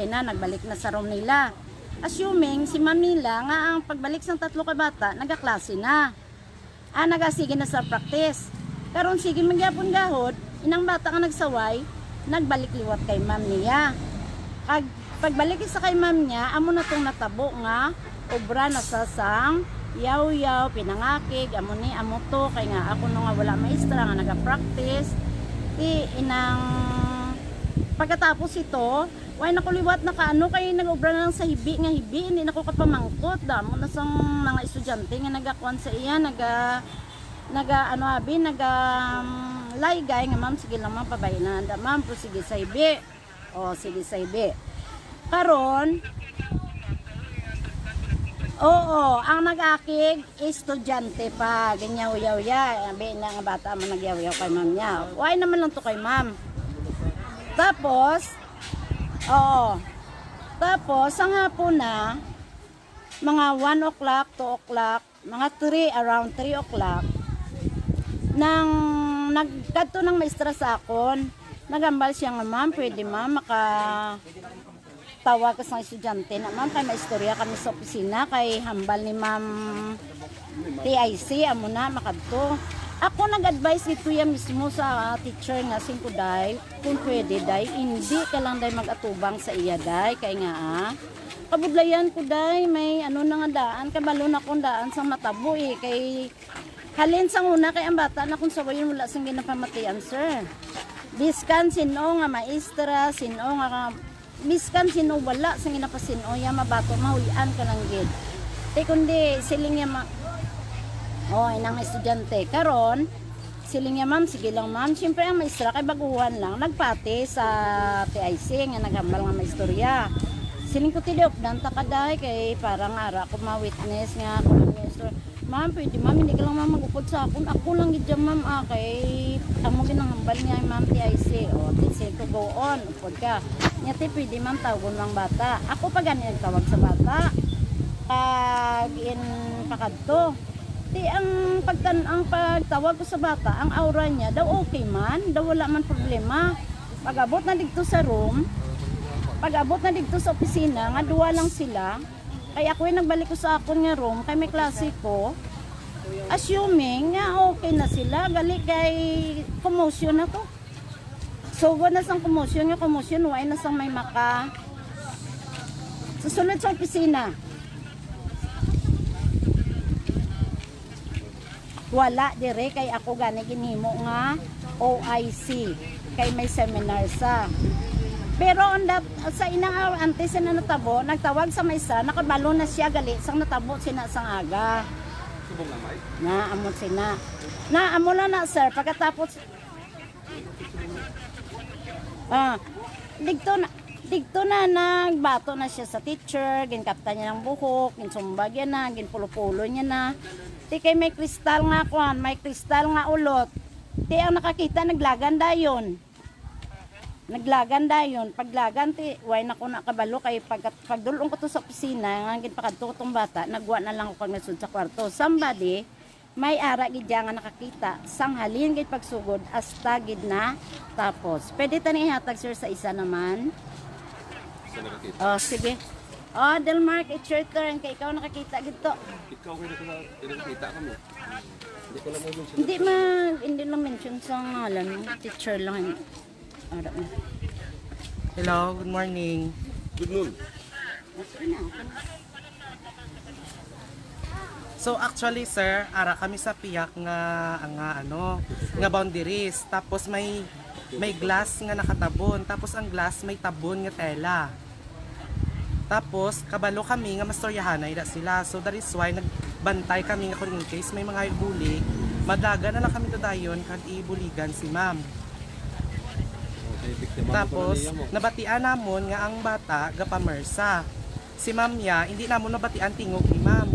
Okay na, nagbalik na sa room nila. Assuming si ma'am nila nga ang pagbalik sa tatlo ka bata, nagaklase na. Ah, nagasige na sa practice. Karon sige magyapon gahod, inang bata nga nagsaway, nagbalik liwat kay ma'am niya. Kag pagbalik sa kay ma'am niya, amo na tong natabo nga obra na sa sang yaw-yaw, pinangakig, amo ni amo to kay nga ako no nga wala maestra nga naga-practice. Di inang pagkatapos ito, why nakuliwat na kaano kay nag-obra na lang sa hibi nga hibi hindi na ko kapamangkot damo na sang mga estudyante nga nagakuan sa iya naga naga ano abi naga um, laygay nga ma'am sige lang ma'am pabaynan da ma'am po sige sa hibi o sige sa hibi karon Oo, ang nag-akig, estudyante pa. Ganyaw yaw ya. Abi na nga bata mo nagyaw yaw kay ma'am niya. Why naman lang to kay ma'am? Tapos, oo. Tapos, ang hapon na, mga 1 o'clock, 2 o'clock, mga 3, around 3 o'clock, nang nagkadto ng maestra sa akon, nagambal siya nga, ma'am, pwede ma'am, maka tawag sa estudyante na ma'am kay maistorya kami sa opisina kay hambal ni ma'am TIC amo na makadto ako nag-advise ni Kuya mismo sa teacher nga sing ko day kung pwede day hindi ka lang day mag-atubang sa iya day. Kay nga ah kabudlayan ko day may ano nga daan kabalo na kong daan sa matabo eh. Kay halin sa una kay ang bata na kung sawayon wala sang ginapamatian sir. Biskan sino nga maestra sino nga miskan sino wala sa ginapasino ya mabato mahuyan ka lang gid. Te kundi siling ya oh inang estudyante karon siling ya ma'am. Sige lang ma'am. Syempre ang maestra kay baguhan lang nagpati sa TIC nga naghambal nga maistorya siling ko tiliop dan takaday kay parang ara ko ma-witness nga ako ng maestra ma'am pwede ma'am. Hindi ka lang ma'am magupod sa akon. Ako lang gid ma'am. Ah, kay amo ginahambal niya ma'am TIC o tinsil ko go on. Upod ka. Niya ti pwede ma'am tawagon lang bata. Ako pa gani nagtawag sa bata. Pag in pakadto ti ang pagtan ang pagtawag ko sa bata ang aura niya daw okay man daw wala man problema. Pag abot na dito sa room pag abot na dito sa opisina nga duwa lang sila. Kay ako nagbalik ko sa akon nga room kay may klase ko. Assuming nga okay na sila gali kay commotion na to so wala sang commotion nga commotion why na sang may maka susunod sa opisina wala dire kay ako gani ginhimo nga OIC kay may seminar sa pero on that, sa inang araw antes na natabo, nagtawag sa maestra, nakabalo na siya gali, sang natabo sina sang aga. Na amon sina. Na amo na na sir, pagkatapos Ah, digto na digto na nagbato na siya sa teacher, ginkapta niya ng buhok, ginsumbag niya na, ginpulo-pulo niya na. Ti kay may kristal nga kuan, may kristal nga ulot. Ti ang nakakita naglagan dayon naglagan dayon paglagan ti way na ko nakabalo kay pag pagdulong ko to sa opisina nga gid pakadto ko tong bata nagwa na lang ako pag nasud sa kwarto. Somebody may ara gid nga nakakita. Sang halin gid pagsugod hasta gid na tapos. Pwede tani ihatag sir sa isa naman? Oh sige oh Delmark it's your turn kay ikaw nakakita gid to Ikaw kayo na nakikita ka mo. Hindi ko lang mo mention. hindi ma hindi lang mention sa ngalan mo teacher lang ara na Hello, good morning. Good noon. So actually sir, ara kami sa piyak nga nga ano, nga boundaries. Tapos may may glass nga nakatabon. Tapos ang glass may tabon nga tela. Tapos kabalo kami nga mastoryahan na sila. So that is why nagbantay kami nga kung in case may mga ibuli, madaga na lang kami dadayon kag ibuligan si ma'am. Okay, Tapos, nabatian namon nga ang bata gapamersa. Si ma'am niya, hindi namon nabatian tingog ni ma'am.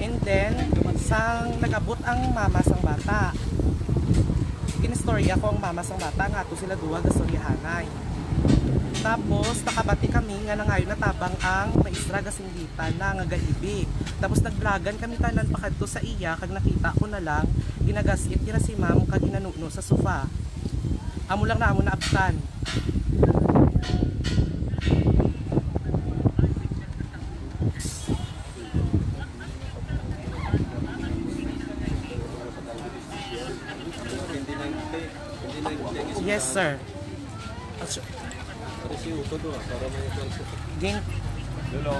And then, sang nagabot ang mama sang bata. Kinistorya ko ang mama sang bata nga ato sila duwa gastoryahanay. Tapos, nakabati kami nga nangayon natabang ang maistra gasingitan na nga gaibig. Tapos nagvlogan kami tanan pa kadto sa iya kag nakita ko na lang ginagasit kira si ma'am kag inanuno sa sofa. Amo lang na amo na abtan. Yes, sir. Uto doon, para may transfer. Ging, Lolo.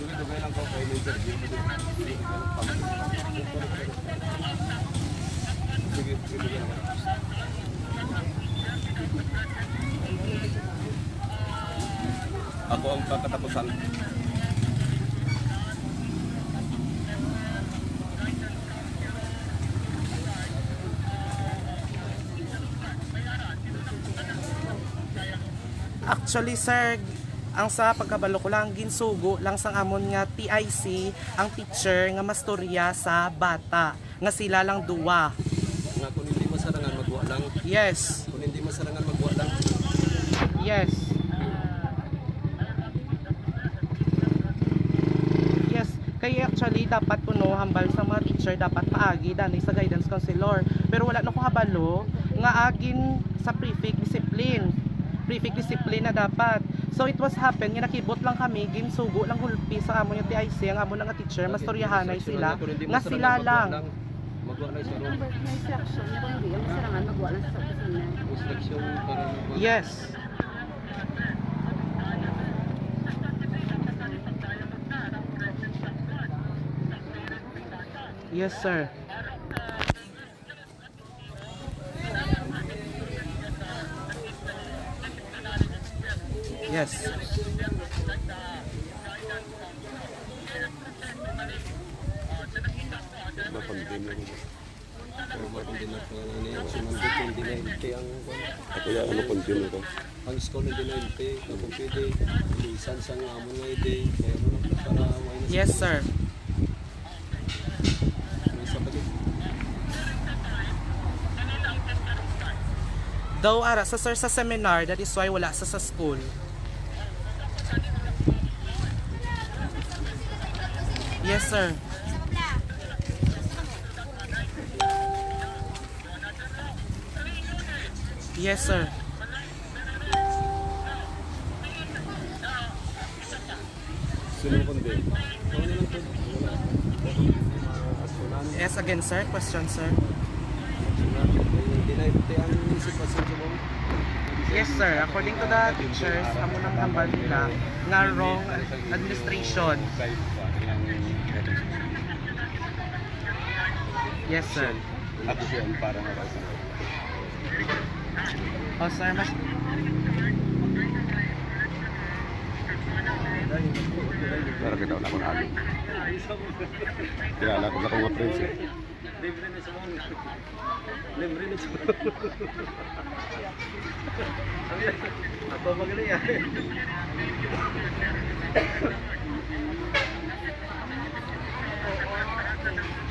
Dugay-dugay lang ko kay Major. Sige, sige. Ako ang kakatapusan. Actually, sir, ang sa pagkabalo ko lang, ginsugo lang sang amon nga TIC, ang teacher nga mastorya sa bata. Nga sila lang duwa. Nga kung hindi masarangan, magwa lang. Yes, Kung hindi masarangan, magwa lang. yes. Yes, kaya actually dapat kuno hambal sa mga teacher dapat maagi dani sa guidance counselor. Pero wala na ko habalo nga agin sa prefect discipline. Prefect discipline na dapat. So it was happen nga nakibot lang kami game sugo lang hulpi sa amon yung TIC ang amon nga teacher mastoryahanay sila. nga sila lang. Magwa lang sa Yes. Lang po ano dinahinte ang... School yung dinahinte, kapag pwede, ilisan sa nga mo nga ide. Kaya mo para Yes, sir. Daw ara sa sir sa seminar, that is why wala sa sa school. Yes, sir. Yes, sir. Yes, again, sir. Question, sir. Yes, sir. According to the teachers, amo nang hambal nila nga wrong administration. Yes, sir. Ako siya ang parang araw sa Oh, sir, mas... Pero kita wala ko na ali. Kilala ko na kong friends eh. Libre na sa mga. Libre na sa mga. Ako magaling ah. May ganun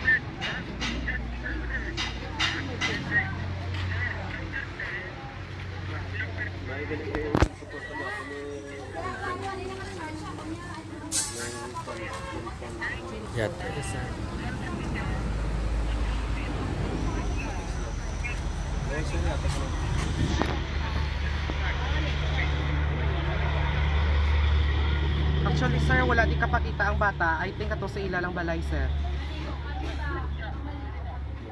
sir. Actually, sir, wala di kapakita ang bata. I think ato sa ilalang balay, sir.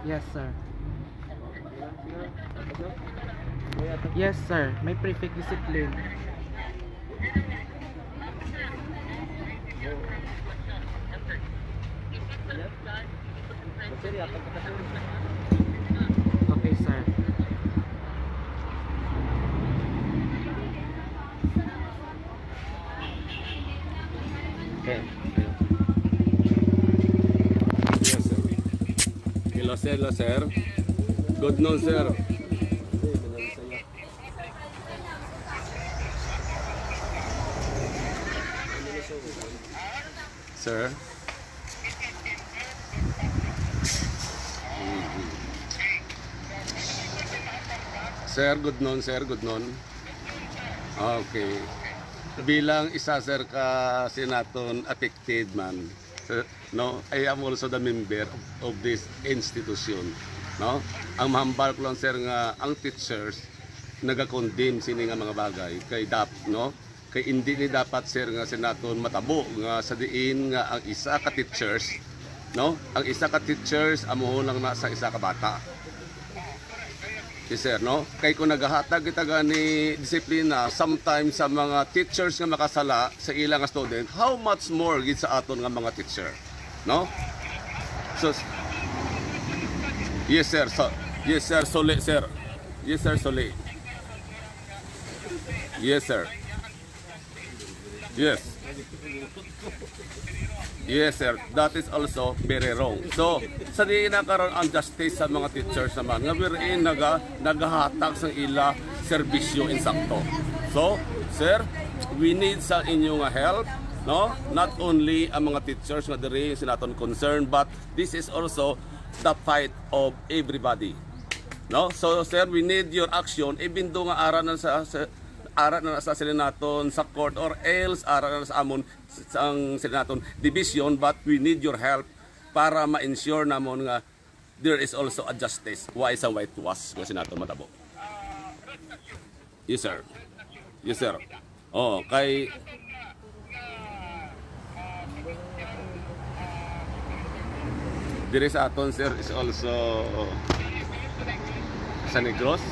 Yes, sir. Yes, sir. May prefect discipline. Okay, sir. Okay. Yes, sir. Hello, sir. Hello, sir. Good noon, sir. Sir. Sir, good noon, sir. Good noon. Okay. Bilang isa sir ka senaton affected man. No, I am also the member of this institution. No? Ang mahambal ko lang sir nga ang teachers naga-condemn sini nga mga bagay kay dap no kay hindi ni dapat sir nga senaton matabo nga sa diin nga ang isa ka teachers no ang isa ka teachers amo lang na sa isa ka bata Yes, sir, no? Kay kung naghahatag kita gani disiplina sometimes sa mga teachers nga makasala sa ilang student, how much more gid sa aton nga mga teacher, no? So Yes, sir. So, yes, sir. Soli, sir. Yes, sir. Soli. Yes, sir. Yes. Yes, sir. That is also very wrong. So, sa di nakaroon ang justice sa mga teachers naman, nga wherein naga, nagahatag sa ila serbisyo insakto. So, sir, we need sa inyo nga help, no? Not only ang mga teachers nga diri sa naton concern, but this is also the fight of everybody. No? So, sir, we need your action even though nga ara na sa, sa ara na sa sila naton sa court or else ara na sa amon sa sila naton division but we need your help para ma-ensure namon nga there is also a justice why sa white was kasi nato matabo. Yes sir. Yes sir. Oh kay dire sa aton sir is also sa Negros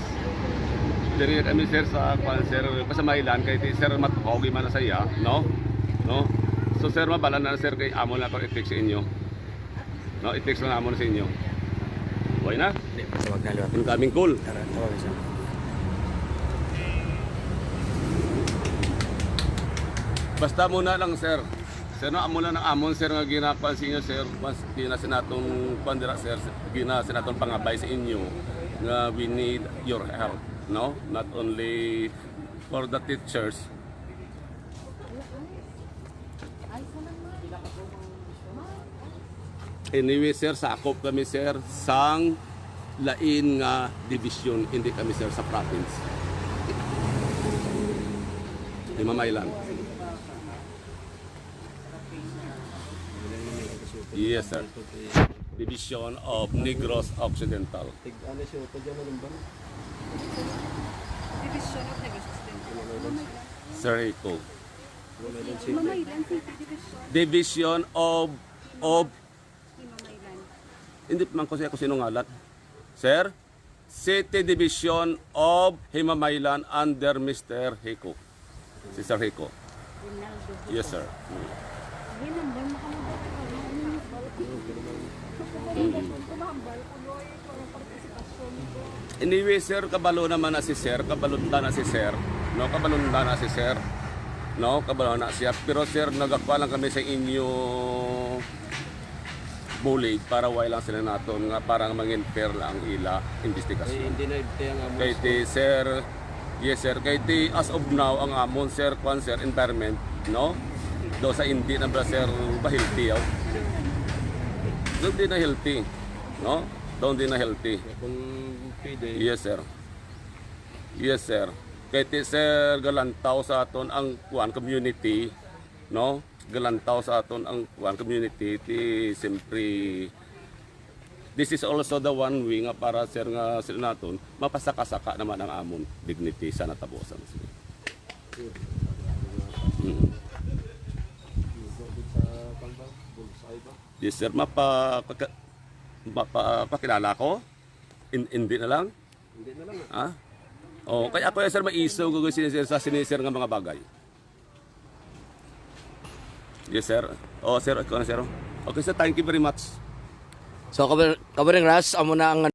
Diri kami sir sa kwan sir pasamailan kay ti sir matukogi man saya, no? No? So sir mabala na sir kay amo na ko i-fix sa inyo. No, i-fix lang amo na sa inyo. Okay na? Hindi, tawag na liwat. Incoming call. Tawag siya. Basta muna lang sir. Sir no, amo lang ng amon sir nga ginapan sa inyo sir. Mas ginasin natong pandira sir, ginasin natong pangabay sa inyo nga we need your help, no? Not only for the teachers, Anyway, sir, sakop kami, sir, sang lain nga division, hindi kami, sir, sa province. Himamaylan. Yes, sir. Division of Negros Occidental. Sir Rico. Division of of hindi man ko siya kung sino ngalat. Sir, City Division of Himamaylan under Mr. Hiko. Si Sir Hiko. Yes, sir. Anyway, sir, kabalo naman na si sir, kabalunda na si sir. No, kabalunda na si sir. No, kabalo na siya. Pero sir, nagakwa lang kami sa inyo bulig para why lang sila naton nga parang mangin fair lang ang ila investigasyon. Hindi na kaya nga mo. Kay ti sir, yes sir, kay ti as of now ang amon sir kwan sir environment, no? Do sa hindi na ba sir ba healthy yaw? Doon din na healthy, no? Doon din na healthy. Kung pwede, Yes sir. Yes sir. Kay ti sir galantaw sa aton ang kwan community, no? Galantaw sa aton ang kwan community ti siyempre This is also the one way nga para sir nga sila naton mapasaka-saka naman ang amon dignity sa natabosan. Mm. Yes sir, mapa mapa pakilala ko. In, hindi na lang. hindi na lang. Ha? Oh, kaya ako sir maiso gugo sinisir sa sinisir nga mga bagay. Yes sir. Oh sir, ako na sir. Okay sir, thank you very much. So, kabar kabaring Ras, amo na ang